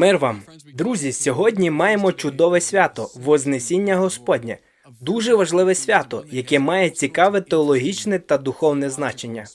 Мир вам, друзі. Сьогодні маємо чудове свято Вознесіння Господнє. Дуже важливе свято, яке має цікаве теологічне та духовне значення.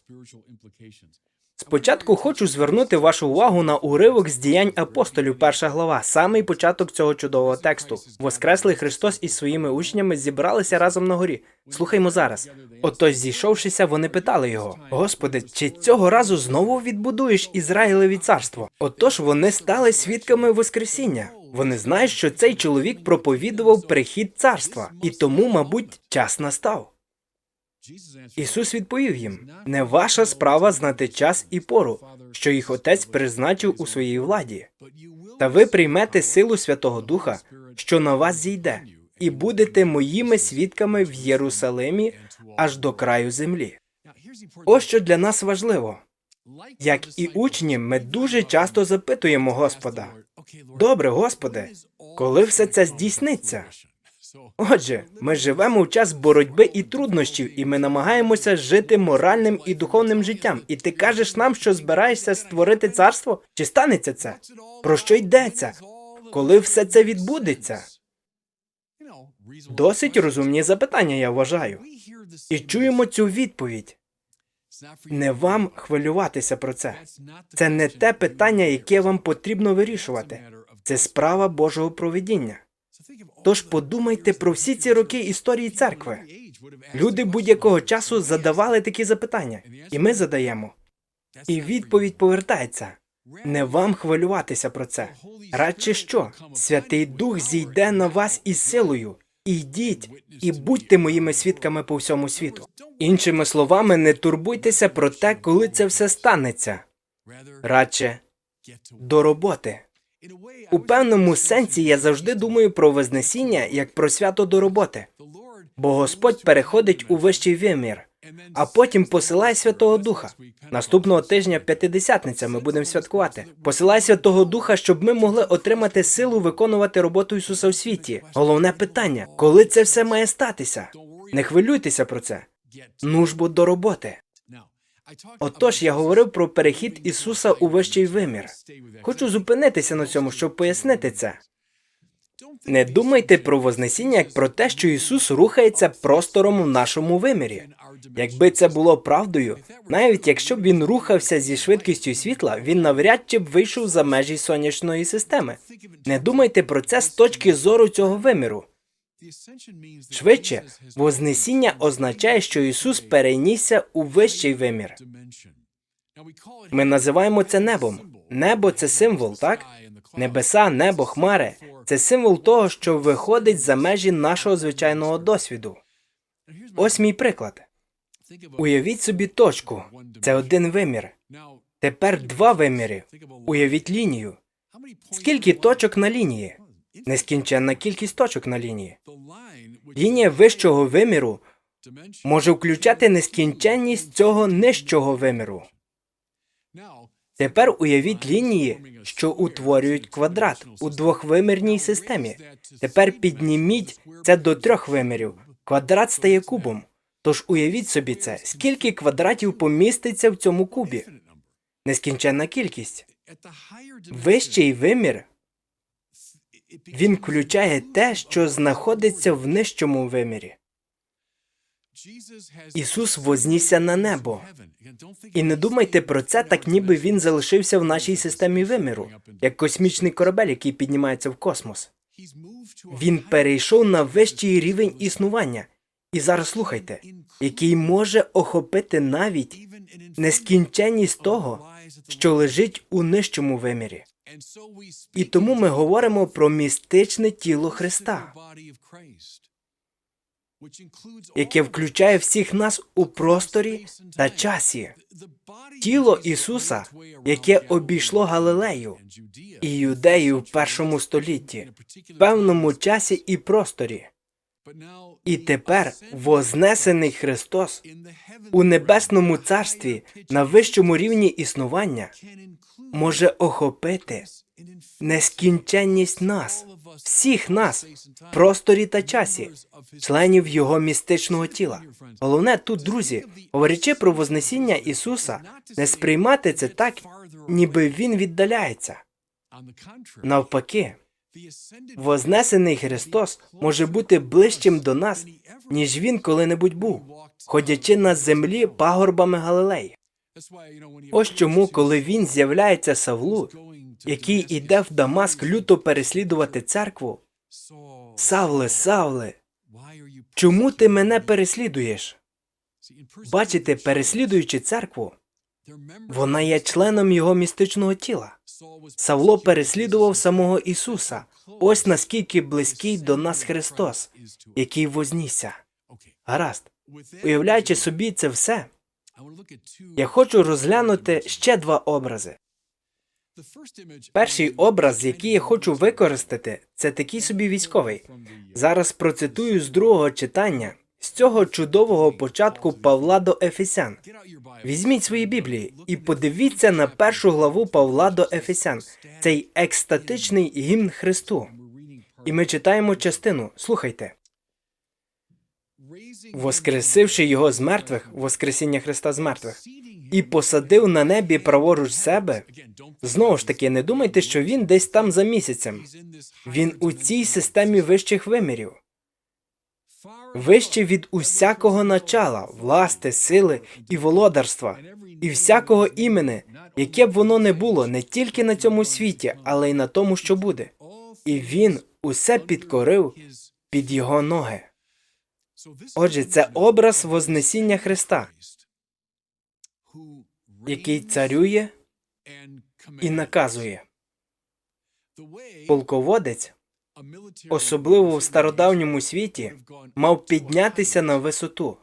Спочатку хочу звернути вашу увагу на уривок з діянь апостолів, перша глава, самий початок цього чудового тексту. Воскреслий Христос із своїми учнями зібралися разом на горі. Слухаймо зараз. Отож, зійшовшися, вони питали його: Господи, чи цього разу знову відбудуєш Ізраїлеві царство? Отож вони стали свідками Воскресіння. Вони знають, що цей чоловік проповідував прихід царства, і тому, мабуть, час настав. Ісус відповів їм: не ваша справа знати час і пору, що їх отець призначив у своїй владі. Та ви приймете силу Святого Духа, що на вас зійде, і будете моїми свідками в Єрусалимі аж до краю землі. Ось що для нас важливо. Як і учні, ми дуже часто запитуємо Господа: Добре, Господи, коли все це здійсниться? Отже, ми живемо в час боротьби і труднощів, і ми намагаємося жити моральним і духовним життям. І ти кажеш нам, що збираєшся створити царство? Чи станеться це? Про що йдеться? Коли все це відбудеться? Досить розумні запитання, я вважаю. І чуємо цю відповідь. Не вам хвилюватися про це. Це не те питання, яке вам потрібно вирішувати. Це справа Божого провидіння. Тож подумайте про всі ці роки історії церкви. Люди будь-якого часу задавали такі запитання, і ми задаємо. І відповідь повертається. Не вам хвилюватися про це. Радше що? Святий Дух зійде на вас із силою. Ідіть і будьте моїми свідками по всьому світу. Іншими словами, не турбуйтеся про те, коли це все станеться. Радше до роботи. У певному сенсі я завжди думаю про Вознесіння як про свято до роботи, бо Господь переходить у вищий вимір, а потім посилає Святого Духа. Наступного тижня п'ятидесятниця ми будемо святкувати. Посилає Святого Духа, щоб ми могли отримати силу виконувати роботу Ісуса в світі. Головне питання: коли це все має статися? Не хвилюйтеся про це. Ну до роботи. Отож, я говорив про перехід Ісуса у вищий вимір. Хочу зупинитися на цьому, щоб пояснити це. Не думайте про Вознесіння як про те, що Ісус рухається простором у нашому вимірі. Якби це було правдою, навіть якщо б він рухався зі швидкістю світла, він навряд чи б вийшов за межі сонячної системи. Не думайте про це з точки зору цього виміру. Швидше, Вознесіння означає, що Ісус перенісся у вищий вимір. Ми називаємо це небом. Небо це символ, так? Небеса, небо, хмари це символ того, що виходить за межі нашого звичайного досвіду. Ось мій приклад. Уявіть собі точку. Це один вимір. Тепер два виміри. Уявіть лінію. Скільки точок на лінії? Нескінченна кількість точок на лінії. Лінія вищого виміру може включати нескінченність цього нижчого виміру. Тепер уявіть лінії, що утворюють квадрат у двохвимірній системі. Тепер підніміть це до трьох вимірів. Квадрат стає кубом. Тож уявіть собі це, скільки квадратів поміститься в цьому кубі. Нескінченна кількість. Вищий вимір він включає те, що знаходиться в нижчому вимірі. Ісус вознісся на небо. І не думайте про це, так ніби він залишився в нашій системі виміру, як космічний корабель, який піднімається в космос. Він перейшов на вищий рівень існування. І зараз слухайте, який може охопити навіть нескінченність того, що лежить у нижчому вимірі. І тому ми говоримо про містичне тіло Христа, яке включає всіх нас у просторі та часі. Тіло Ісуса, яке обійшло Галилею і Юдею в першому столітті, в певному часі і просторі. І тепер вознесений Христос у небесному царстві на вищому рівні існування може охопити нескінченність нас, всіх нас, просторі та часі, членів його містичного тіла. Головне тут, друзі, говорячи про Вознесіння Ісуса, не сприймати це так, ніби Він віддаляється. Навпаки, Вознесений Христос може бути ближчим до нас, ніж він коли-небудь був, ходячи на землі пагорбами Галилеї. Ось чому, коли він з'являється Савлу, який іде в Дамаск люто переслідувати церкву, Савле, Савле, чому ти мене переслідуєш? Бачите, переслідуючи церкву, вона є членом його містичного тіла. Савло переслідував самого Ісуса. Ось наскільки близький до нас Христос, який вознісся. Гаразд, уявляючи собі це все, я хочу розглянути ще два образи. Перший образ, який я хочу використати, це такий собі військовий. Зараз процитую з другого читання, з цього чудового початку Павла до Ефесян. Візьміть свої Біблії і подивіться на першу главу Павла до Ефесян, цей екстатичний гімн Христу. І ми читаємо частину. Слухайте. Воскресивши його з мертвих, Воскресіння Христа з мертвих, і посадив на небі праворуч себе. Знову ж таки, не думайте, що він десь там за місяцем. Він у цій системі вищих вимірів, вище від усякого начала, власти, сили і володарства, і всякого імени, яке б воно не було не тільки на цьому світі, але й на тому, що буде. І він усе підкорив під його ноги. Отже, це образ Вознесіння Христа, який царює і наказує. Полководець, особливо в стародавньому світі, мав піднятися на висоту,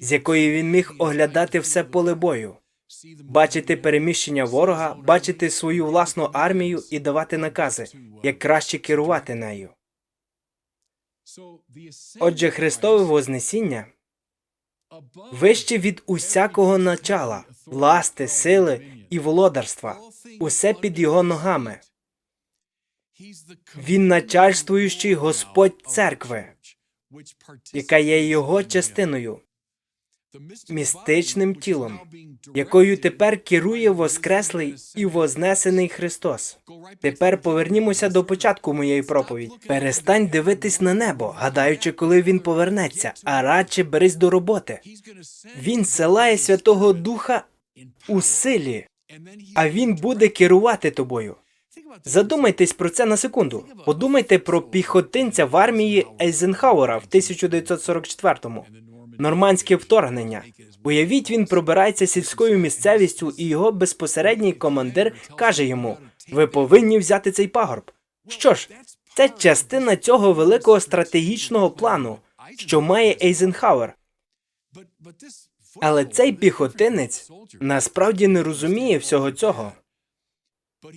з якої він міг оглядати все поле бою, бачити переміщення ворога, бачити свою власну армію і давати накази, як краще керувати нею. Отже, Христове Вознесіння вище від усякого начала, власти, сили і володарства, усе під його ногами. Він начальствуючий Господь церкви, яка є його частиною, містичним тілом, якою тепер керує Воскреслий і Вознесений Христос. Тепер повернімося до початку моєї проповіді. Перестань дивитись на небо, гадаючи, коли він повернеться, а радше берись до роботи. Він силає Святого Духа у силі, а він буде керувати тобою. Задумайтесь про це на секунду. Подумайте про піхотинця в армії Ейзенхауера в 1944-му. Нормандське вторгнення. Уявіть, він пробирається сільською місцевістю, і його безпосередній командир каже йому: Ви повинні взяти цей пагорб. Що ж, це частина цього великого стратегічного плану, що має Ейзенхауер. Але цей піхотинець насправді не розуміє всього цього.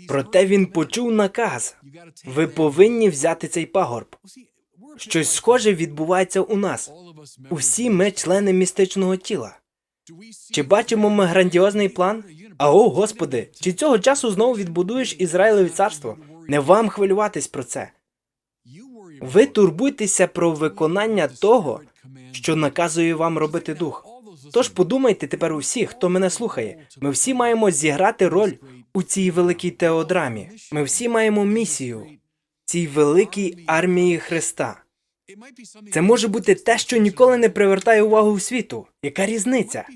Проте він почув наказ: ви повинні взяти цей пагорб. Щось схоже відбувається у нас. Усі ми члени містичного тіла. Чи бачимо ми грандіозний план? А о, Господи, чи цього часу знову відбудуєш Ізраїлеві царство? Не вам хвилюватись про це. Ви турбуйтеся про виконання того, що наказує вам робити дух. Тож подумайте тепер усі, хто мене слухає. Ми всі маємо зіграти роль у цій великій теодрамі. Ми всі маємо місію цій великій армії Христа. Це може бути те, що ніколи не привертає увагу світу. Яка різниця?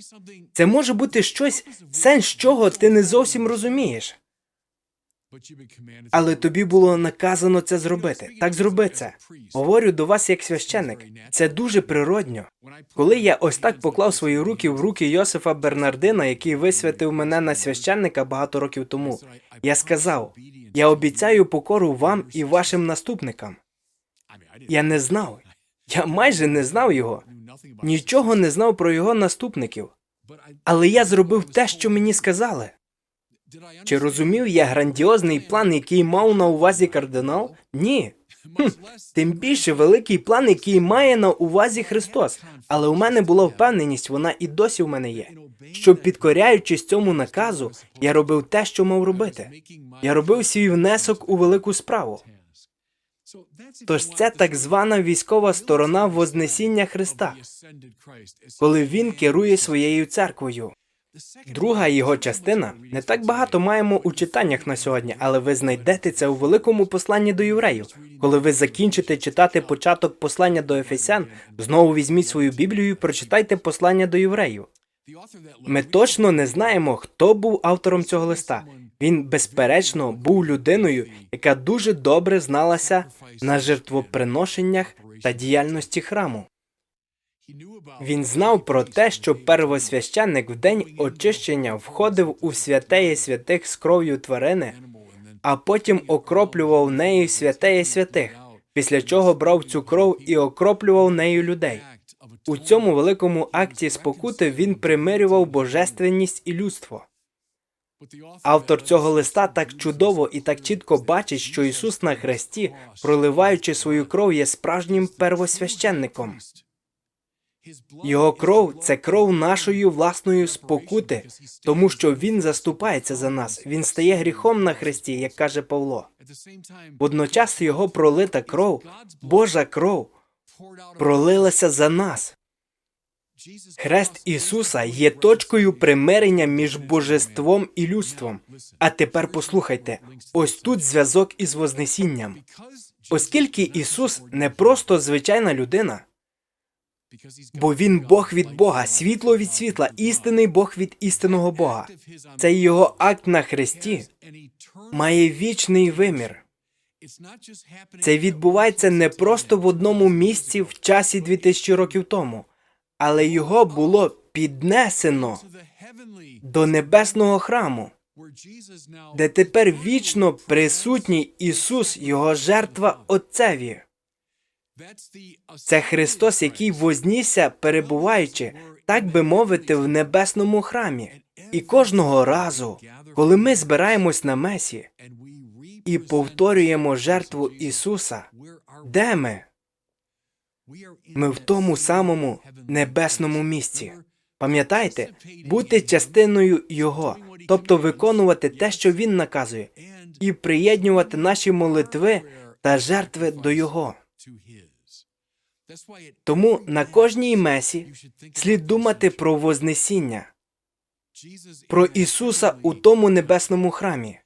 Це може бути щось, сенс чого ти не зовсім розумієш. Але тобі було наказано це зробити. Так зроби це. Говорю до вас як священник. Це дуже природньо. Коли я ось так поклав свої руки в руки Йосифа Бернардина, який висвятив мене на священника багато років тому, я сказав: я обіцяю покору вам і вашим наступникам. Я не знав. Я майже не знав його. Нічого не знав про його наступників. Але я зробив те, що мені сказали. Чи розумів я грандіозний план, який мав на увазі кардинал? Ні. Хм, Тим більше великий план, який має на увазі Христос. Але у мене була впевненість, вона і досі в мене є. Що підкоряючись цьому наказу, я робив те, що мав робити. Я робив свій внесок у велику справу. Тож це так звана військова сторона Вознесіння Христа, коли він керує своєю церквою. Друга його частина не так багато маємо у читаннях на сьогодні, але ви знайдете це у великому посланні до євреїв. Коли ви закінчите читати початок послання до Ефесян, знову візьміть свою Біблію і прочитайте послання до євреїв. Ми точно не знаємо, хто був автором цього листа. Він, безперечно, був людиною, яка дуже добре зналася на жертвоприношеннях та діяльності храму. Він знав про те, що первосвященник в день очищення входив у святеє святих з кров'ю тварини, а потім окроплював нею святеє святих, після чого брав цю кров і окроплював нею людей. У цьому великому акті спокути він примирював божественність і людство. Автор цього листа так чудово і так чітко бачить, що Ісус на хресті, проливаючи свою кров, є справжнім первосвященником. Його кров це кров нашої власної спокути, тому що він заступається за нас. Він стає гріхом на хресті, як каже Павло. Водночас його пролита кров, Божа кров, пролилася за нас. Хрест Ісуса є точкою примирення між божеством і людством. А тепер послухайте, ось тут зв'язок із Вознесінням. Оскільки Ісус не просто звичайна людина, бо він Бог від Бога, світло від світла, істинний Бог від істинного Бога. Цей його акт на хресті має вічний вимір. Це відбувається не просто в одному місці в часі 2000 років тому, але його було піднесено до небесного храму, де тепер вічно присутній Ісус, його жертва Отцеві. Це Христос, який вознісся, перебуваючи, так би мовити, в небесному храмі. І кожного разу, коли ми збираємось на месі і повторюємо жертву Ісуса, де ми? Ми в тому самому небесному місці. Пам'ятайте, бути частиною Його, тобто виконувати те, що Він наказує, і приєднувати наші молитви та жертви до Його. Тому на кожній месі слід думати про Вознесіння, про Ісуса у тому небесному храмі,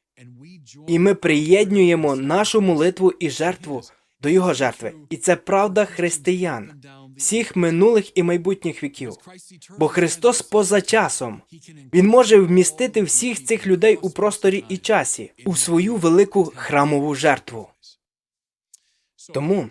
і ми приєднуємо нашу молитву і жертву до Його жертви. І це правда християн, всіх минулих і майбутніх віків. Бо Христос поза часом Він може вмістити всіх цих людей у просторі і часі у свою велику храмову жертву. Тому,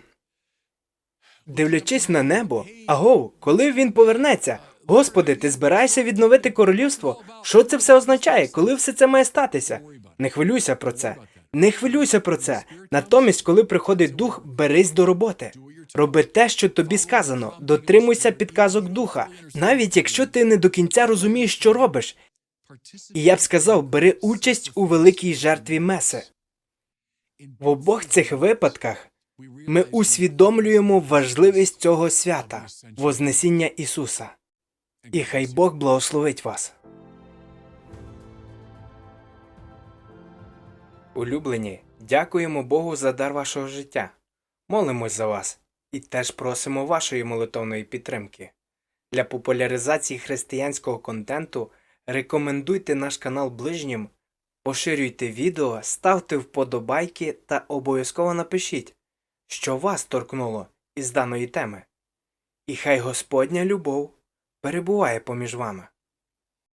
дивлячись на небо, агов, коли він повернеться, Господи, ти збираєшся відновити королівство? Що це все означає? Коли все це має статися? Не хвилюйся про це. Не хвилюйся про це. Натомість, коли приходить дух, берись до роботи. Роби те, що тобі сказано, дотримуйся підказок духа, навіть якщо ти не до кінця розумієш, що робиш. І я б сказав, бери участь у великій жертві меси. В обох цих випадках ми усвідомлюємо важливість цього свята, Вознесіння Ісуса. І хай Бог благословить вас. Улюблені, дякуємо Богу за дар вашого життя. Молимось за вас і теж просимо вашої молитовної підтримки. Для популяризації християнського контенту рекомендуйте наш канал ближнім, поширюйте відео, ставте вподобайки та обов'язково напишіть, що вас торкнуло із даної теми. І хай Господня любов перебуває поміж вами.